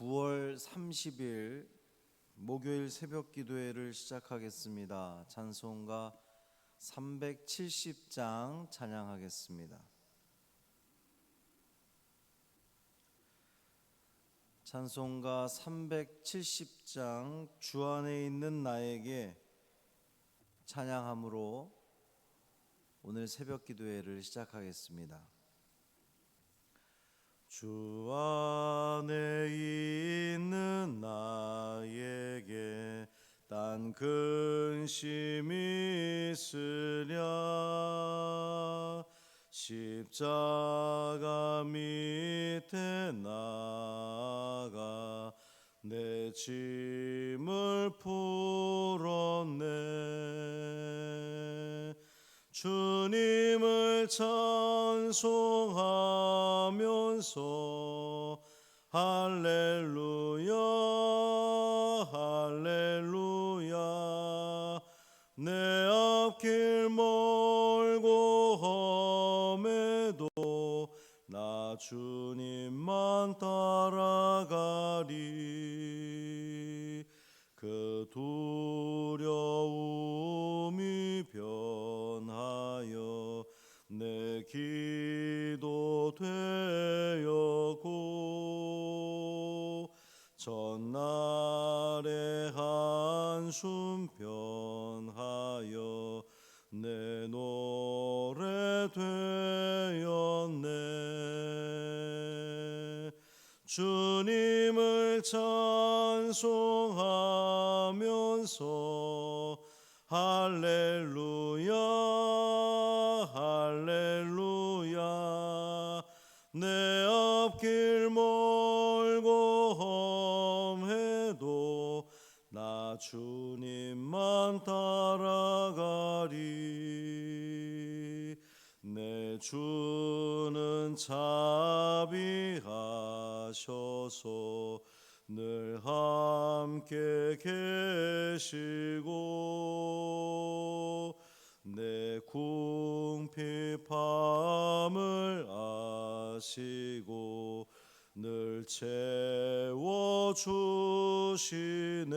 9월 30일 목요일 새벽 기도회를 시작하겠습니다. 찬송가 370장 찬양하겠습니다. 찬송가 370장 주 안에 있는 나에게 찬양함으로 오늘 새벽 기도회를 시작하겠습니다. 주 안에 있는 나에게 딴 근심이 있으랴. 십자가 밑에 나가 내 짐을 풀었네 주님을 찬송하면서 할렐루야 할렐루야. 내 앞길 멀고 험해도 나 주님만 따라가리. 그 두려움이 변하여 내 기도 되었고 전날의 한숨 변하여 내 노래 되었네. 주님을 찬송하면서 할렐루야 따라가리. 내 주는 자비하셔서 늘 함께 계시고 내 궁핍함을 아시고 늘 채워 주시네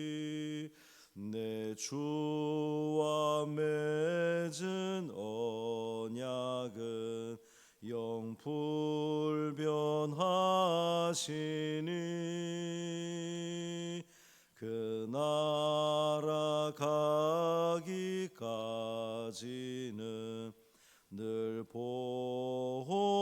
내 주와 맺은 언약은 영불변하시니 그 나라 가기까지는 늘 보호하시네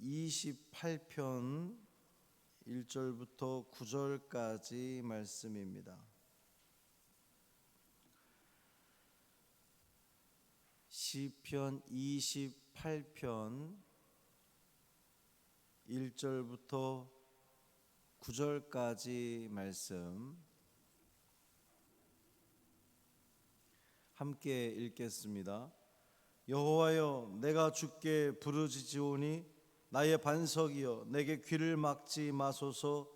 28편 1절부터 9절까지 말씀입니다. 시편 28편 1절부터 9절까지 말씀 함께 읽겠습니다. 여호와여 내가 주께 부르짖으오니 나의 반석이여 내게 귀를 막지 마소서.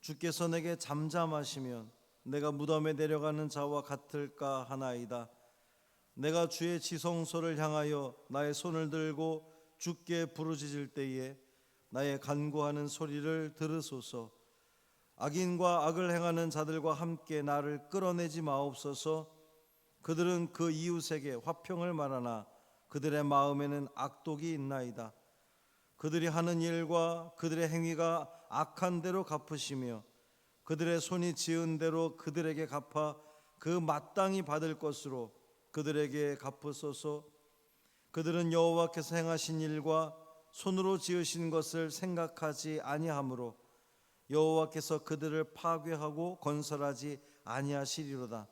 주께서 내게 잠잠하시면 내가 무덤에 내려가는 자와 같을까 하나이다. 내가 주의 지성소를 향하여 나의 손을 들고 주께 부르짖을 때에 나의 간구하는 소리를 들으소서. 악인과 악을 행하는 자들과 함께 나를 끌어내지 마옵소서. 그들은 그 이웃에게 화평을 말하나 그들의 마음에는 악독이 있나이다. 그들이 하는 일과 그들의 행위가 악한 대로 갚으시며 그들의 손이 지은 대로 그들에게 갚아 그 마땅히 받을 것으로 그들에게 갚으소서. 그들은 여호와께서 행하신 일과 손으로 지으신 것을 생각하지 아니하므로 여호와께서 그들을 파괴하고 건설하지 아니하시리로다.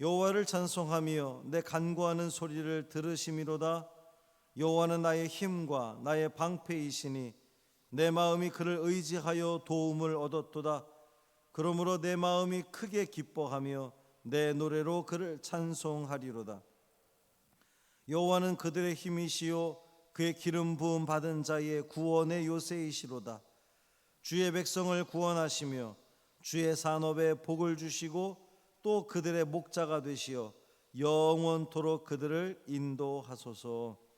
여호와를 찬송하며 내 간구하는 소리를 들으심이로다 여호와는 나의 힘과 나의 방패이시니 내 마음이 그를 의지하여 도움을 얻었도다. 그러므로 내 마음이 크게 기뻐하며 내 노래로 그를 찬송하리로다. 여호와는 그들의 힘이시요 그의 기름 부음 받은 자의 구원의 요새이시로다. 주의 백성을 구원하시며 주의 산업에 복을 주시고 또 그들의 목자가 되시어 영원토록 그들을 인도하소서.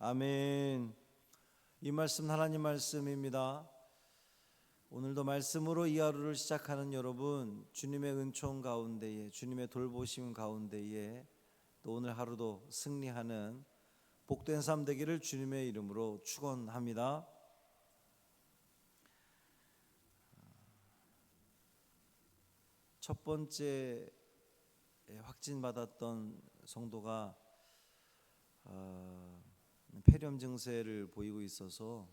아멘. 이 말씀 하나님 말씀입니다. 오늘도 말씀으로 이 하루를 시작하는 여러분 주님의 은총 가운데에 주님의 돌보심 가운데에 또 오늘 하루도 승리하는 복된 삶 되기를 주님의 이름으로 축원합니다. 첫 번째 확진 받았던 성도가 어, 폐렴 증세를 보이고 있어서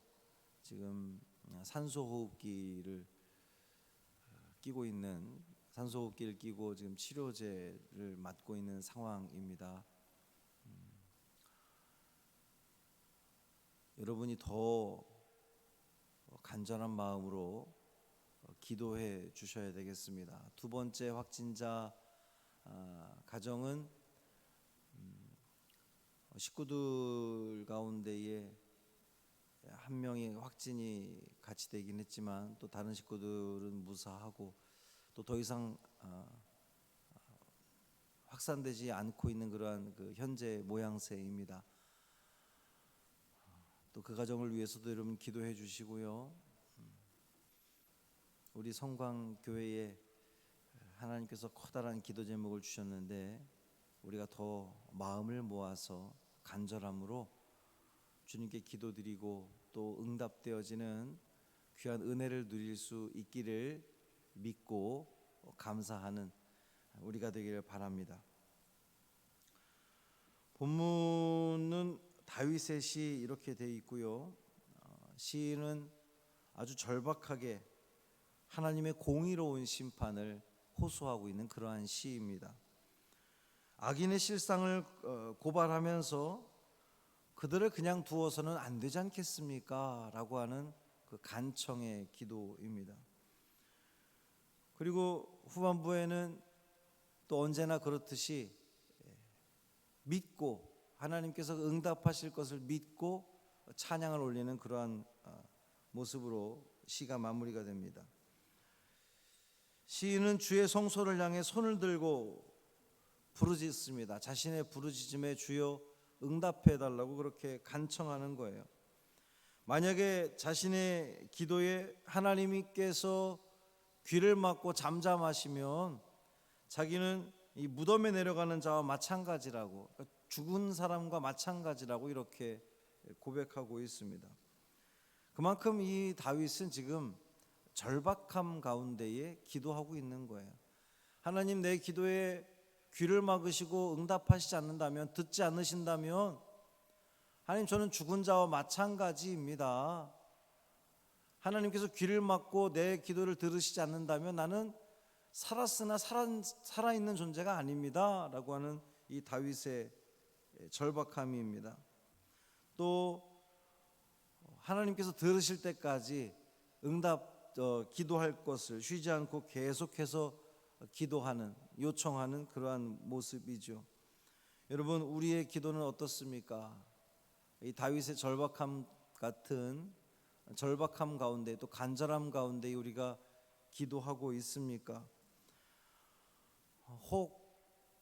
지금 산소 호흡기를 끼고 있는 산소 호흡기를 끼고 지금 치료제를 맞고 있는 상황입니다. 음, 여러분이 더 간절한 마음으로 기도해 주셔야 되겠습니다. 두 번째 확진자 아, 가정은 음, 식구들 가운데에 한 명이 확진이 같이 되긴 했지만 또 다른 식구들은 무사하고 또 더 이상 아, 확산되지 않고 있는 그러한 그 현재 모양새입니다. 또 그 가정을 위해서도 여러분 기도해 주시고요. 우리 성광 교회에 하나님께서 커다란 기도 제목을 주셨는데 우리가 더 마음을 모아서 간절함으로 주님께 기도드리고 또 응답되어지는 귀한 은혜를 누릴 수 있기를 믿고 감사하는 우리가 되기를 바랍니다. 본문은 다윗의 시 이렇게 돼 있고요. 어, 시인은 아주 절박하게 하나님의 공의로운 심판을 호소하고 있는 그러한 시입니다. 악인의 실상을 어, 고발하면서 그들을 그냥 두어서는 안 되지 않겠습니까? 라고 하는 그 간청의 기도입니다. 그리고 후반부에는 또 언제나 그렇듯이 예, 믿고 하나님께서 응답하실 것을 믿고 찬양을 올리는 그러한 어, 모습으로 시가 마무리가 됩니다. 시인은 주의 성소를 향해 손을 들고 부르짖습니다. 자신의 부르짖음에 주여 응답해 달라고 그렇게 간청하는 거예요. 만약에 자신의 기도에 하나님께서 귀를 막고 잠잠하시면 자기는 이 무덤에 내려가는 자와 마찬가지라고 그러니까 죽은 사람과 마찬가지라고 이렇게 고백하고 있습니다. 그만큼 이 다윗은 지금 절박함 가운데에 기도하고 있는 거예요. 하나님 내 기도에 귀를 막으시고 응답하시지 않는다면 듣지 않으신다면 하나님 저는 죽은 자와 마찬가지입니다. 하나님께서 귀를 막고 내 기도를 들으시지 않는다면 나는 살았으나 살아, 살아있는 존재가 아닙니다 라고 하는 이 다윗의 절박함입니다. 또 하나님께서 들으실 때까지 응답 어, 기도할 것을 쉬지 않고 계속해서 기도하는 요청하는 그러한 모습이죠. 여러분 우리의 기도는 어떻습니까? 이 다윗의 절박함 같은 절박함 가운데 또 간절함 가운데 우리가 기도하고 있습니까? 혹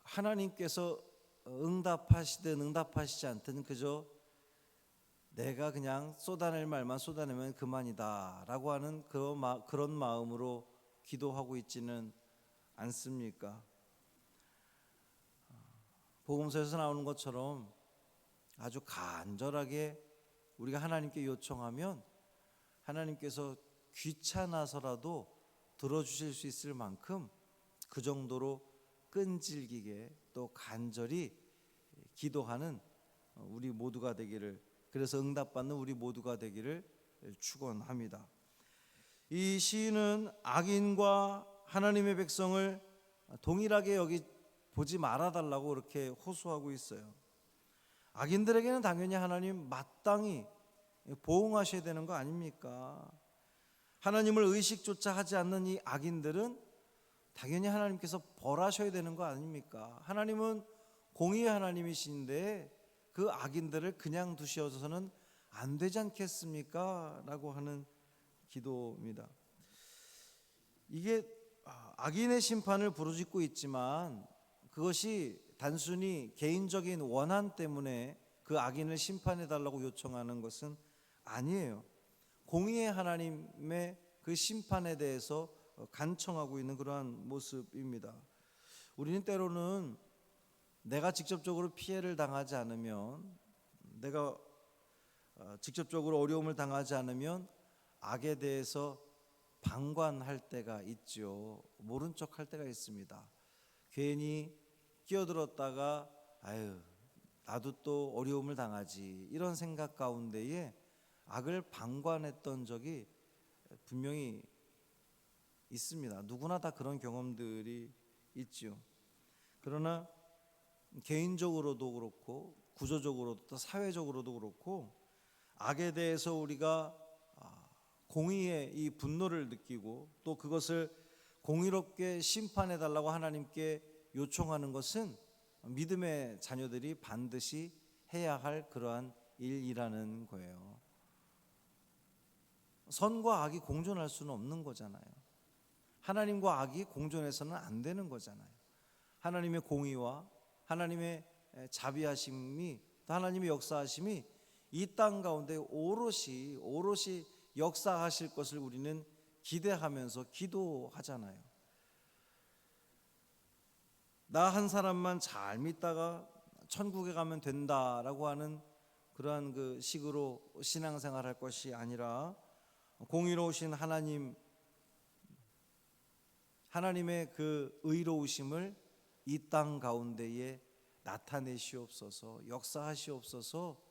하나님께서 응답하시든 응답하시지 않든 그저 내가 그냥 쏟아낼 말만 쏟아내면 그만이다라고 하는 마, 그런 마음으로 기도하고 있지는 않습니까? 복음서에서 나오는 것처럼 아주 간절하게 우리가 하나님께 요청하면 하나님께서 귀찮아서라도 들어주실 수 있을 만큼 그 정도로 끈질기게 또 간절히 기도하는 우리 모두가 되기를 그래서 응답받는 우리 모두가 되기를 축원합니다. 이 시인은 악인과 하나님의 백성을 동일하게 여기 보지 말아 달라고 그렇게 호소하고 있어요. 악인들에게는 당연히 하나님 마땅히 보응하셔야 되는 거 아닙니까? 하나님을 의식조차 하지 않는 이 악인들은 당연히 하나님께서 벌하셔야 되는 거 아닙니까? 하나님은 공의의 하나님이신데 그 악인들을 그냥 두셔서는 안 되지 않겠습니까? 라고 하는 기도입니다. 이게 악인의 심판을 부르짖고 있지만 그것이 단순히 개인적인 원한 때문에 그 악인을 심판해 달라고 요청하는 것은 아니에요. 공의의 하나님의 그 심판에 대해서 간청하고 있는 그러한 모습입니다. 우리는 때로는 내가 직접적으로 피해를 당하지 않으면 내가 어, 직접적으로 어려움을 당하지 않으면 악에 대해서 방관할 때가 있죠. 모른 척 할 때가 있습니다. 괜히 끼어들었다가 아유 나도 또 어려움을 당하지 이런 생각 가운데에 악을 방관했던 적이 분명히 있습니다. 누구나 다 그런 경험들이 있죠. 그러나 개인적으로도 그렇고 구조적으로도 또 사회적으로도 그렇고 악에 대해서 우리가 아, 공의의 이 분노를 느끼고 또 그것을 공의롭게 심판해 달라고 하나님께 요청하는 것은 믿음의 자녀들이 반드시 해야 할 그러한 일이라는 거예요. 선과 악이 공존할 수는 없는 거잖아요. 하나님과 악이 공존해서는 안 되는 거잖아요. 하나님의 공의와 하나님의 자비하심이 또 하나님의 역사하심이 이 땅 가운데 오롯이 오롯이 역사하실 것을 우리는 기대하면서 기도하잖아요. 나 한 사람만 잘 믿다가 천국에 가면 된다라고 하는 그러한 그 식으로 신앙생활 할 것이 아니라 공의로우신 하나님 하나님의 그 의로우심을 이 땅 가운데에 나타내시옵소서 역사하시옵소서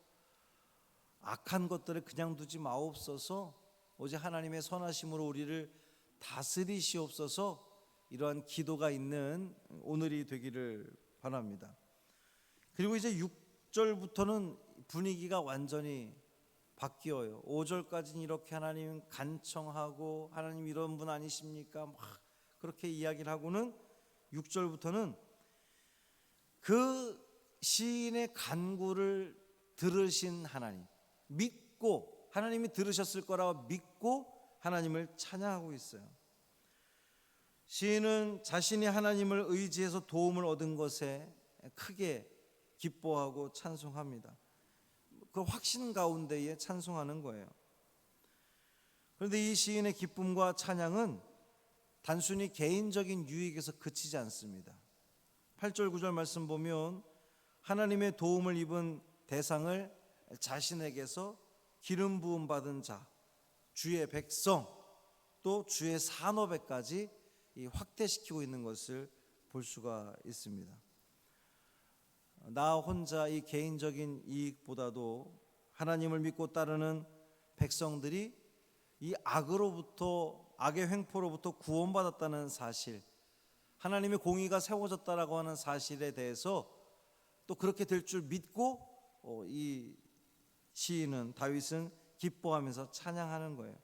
악한 것들을 그냥 두지 마옵소서 오직 하나님의 선하심으로 우리를 다스리시옵소서 이러한 기도가 있는 오늘이 되기를 바랍니다. 그리고 이제 6절부터는 분위기가 완전히 바뀌어요. 5절까지는 이렇게 하나님 간청하고 하나님 이런 분 아니십니까? 막 그렇게 이야기를 하고는 6절부터는 그 시인의 간구를 들으신 하나님 믿고 하나님이 들으셨을 거라고 믿고 하나님을 찬양하고 있어요. 시인은 자신이 하나님을 의지해서 도움을 얻은 것에 크게 기뻐하고 찬송합니다. 그 확신 가운데에 찬송하는 거예요. 그런데 이 시인의 기쁨과 찬양은 단순히 개인적인 유익에서 그치지 않습니다. 8절 9절 말씀 보면 하나님의 도움을 입은 대상을 자신에게서 기름 부음 받은 자, 주의 백성, 또 주의 산업에까지 확대시키고 있는 것을 볼 수가 있습니다. 나 혼자 이 개인적인 이익보다도 하나님을 믿고 따르는 백성들이 이 악으로부터 악의 횡포로부터 구원받았다는 사실, 하나님의 공의가 세워졌다라고 하는 사실에 대해서 또 그렇게 될 줄 믿고 어, 이 시인은 다윗은 기뻐하면서 찬양하는 거예요.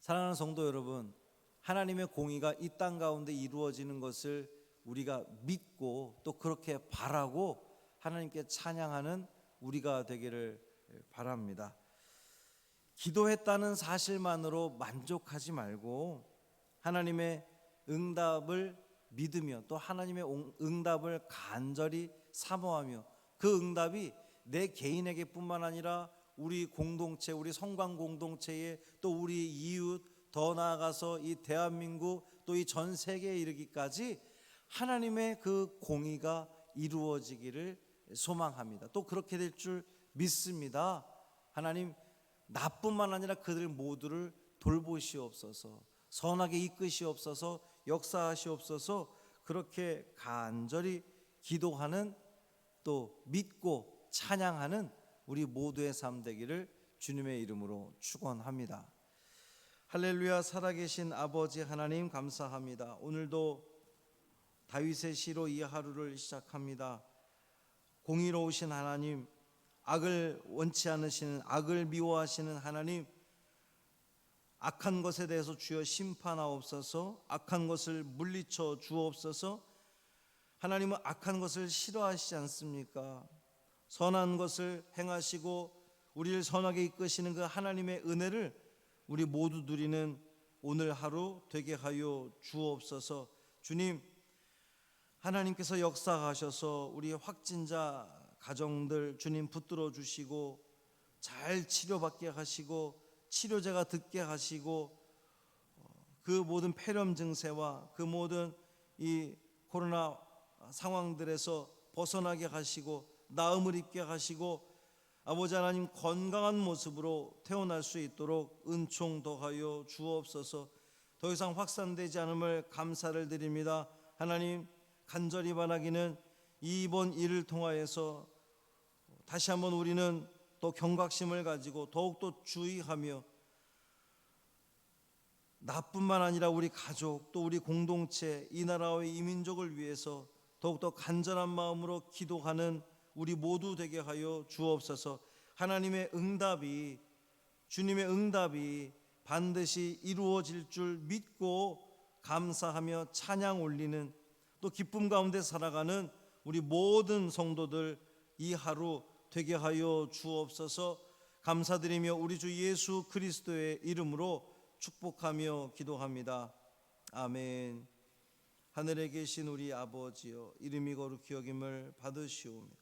사랑하는 성도 여러분, 하나님의 공의가 이 땅 가운데 이루어지는 것을 우리가 믿고 또 그렇게 바라고 하나님께 찬양하는 우리가 되기를 바랍니다. 기도했다는 사실만으로 만족하지 말고 하나님의 응답을 믿으며 또 하나님의 응답을 간절히 사모하며 그 응답이 내 개인에게뿐만 아니라 우리 공동체, 우리 성광 공동체에 또 우리 이웃 더 나아가서 이 대한민국 또 이 전 세계에 이르기까지 하나님의 그 공의가 이루어지기를 소망합니다. 또 그렇게 될 줄 믿습니다. 하나님 나뿐만 아니라 그들 모두를 돌보시옵소서. 선하게 이끄시옵소서. 역사하시옵소서. 그렇게 간절히 기도하는 또 믿고 찬양하는 우리 모두의 삶 되기를 주님의 이름으로 축원합니다. 할렐루야 살아계신 아버지 하나님 감사합니다. 오늘도 다윗의 시로 이 하루를 시작합니다. 공의로우신 하나님, 악을 원치 않으시는 악을 미워하시는 하나님, 악한 것에 대해서 주여 심판하옵소서, 악한 것을 물리쳐 주옵소서. 하나님은 악한 것을 싫어하시지 않습니까? 선한 것을 행하시고 우리를 선하게 이끄시는 그 하나님의 은혜를 우리 모두 누리는 오늘 하루 되게 하여 주옵소서. 주님, 하나님께서 역사하셔서 우리 확진자 가정들 주님 붙들어 주시고 잘 치료받게 하시고 치료제가 듣게 하시고 그 모든 폐렴 증세와 그 모든 이 코로나 상황들에서 벗어나게 하시고 나음을 입게 하시고 아버지 하나님 건강한 모습으로 태어날 수 있도록 은총 더하여 주옵소서. 더 이상 확산되지 않음을 감사를 드립니다. 하나님 간절히 바라기는 이번 일을 통하여서 다시 한번 우리는 또 경각심을 가지고 더욱더 주의하며 나뿐만 아니라 우리 가족 또 우리 공동체 이 나라와 이 민족을 위해서 더욱더 간절한 마음으로 기도하는 우리 모두 되게 하여 주옵소서. 하나님의 응답이 주님의 응답이 반드시 이루어질 줄 믿고 감사하며 찬양 올리는 또 기쁨 가운데 살아가는 우리 모든 성도들 이 하루 되게 하여 주옵소서. 감사드리며 우리 주 예수 그리스도의 이름으로 축복하며 기도합니다. 아멘. 하늘에 계신 우리 아버지여 이름이 거룩히 여김을 받으시오며